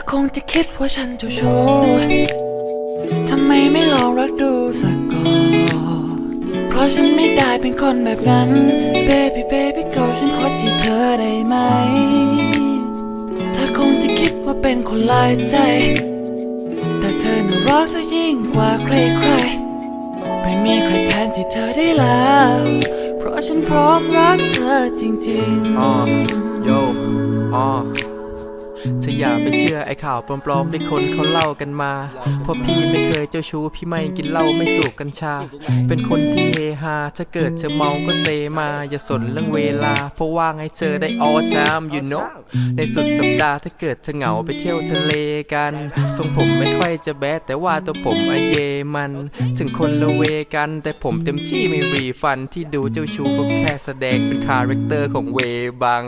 ธอคงจะคิดว่าฉันเจ้าชู้ทำไมไม่ลองรักดูสักก่อน เพราะฉันไม่ได้เป็นคนแบบนั้น Baby baby girl ฉันขอจีเธอได้ไหม เธอคงจะคิดว่าเป็นคนลายใจ แต่เธอน่ารักซะยิ่งกว่าใครใครๆ ไม่มีใครแทนที่เธอได้แล้ว เพราะฉันพร้อมรักเธอจริงๆ อ๋อ โย อ๋อ เธออย่าไปเชื่อไอ้ข่าวปลอมๆที่คนเขาเล่ากันมาเพราะพี่ไม่เคยเจ้าชู้พี่ไม่กินเหล้าไม่สูบกัญชา เป็นคนที่เฮฮาถ้าเกิดเธอเมาก็เซมา อย่าสนเรื่องเวลา เพราะว่างให้เธอได้ all time you know ในสุดสัปดาห์ถ้าเกิดเธอเหงาไปเที่ยวทะเลกันทรงผมไม่ค่อยจะแบดแต่ว่าตัวผมอะเยมัน ถึงคนละเวกัน แต่ผมเต็มที่ไม่รีฟันที่ดูเจ้าชู้ก็แค่แสดงเป็นคาแรคเตอร์ของเวบัง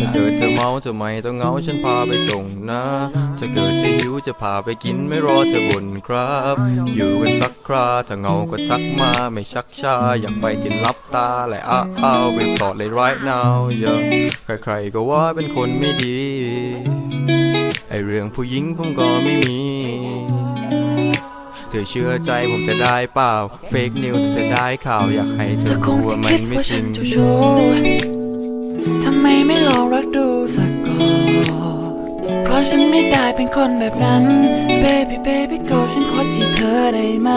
ถ้าเกิดเธอเมาจะไม่ต้องเหงาฉันพาไปส่งนะถ้าเกิดจะหิวจะพาไปกินไม่รอเธอบ่นครับ อยู่กันสักคราถ้าเงาก็ทักมาไม่ชักช้าอยากไปกินลับตาและอ้าวอ้าวรีบตอดเลย right now yeah ใครๆก็ว่าเป็นคนไม่ดี ไอเรื่องผู้หญิงผมก็ไม่มีเธอเชื่อใจผมจะได้เปล่า เฟกนิวเธอได้ข่าวอยากให้เธออคงรู้ว่ามันไม่จริง ฉันไม่ได้เป็นคนแบบนั้น Baby baby girl ฉันขอจีบเธอได้ไหม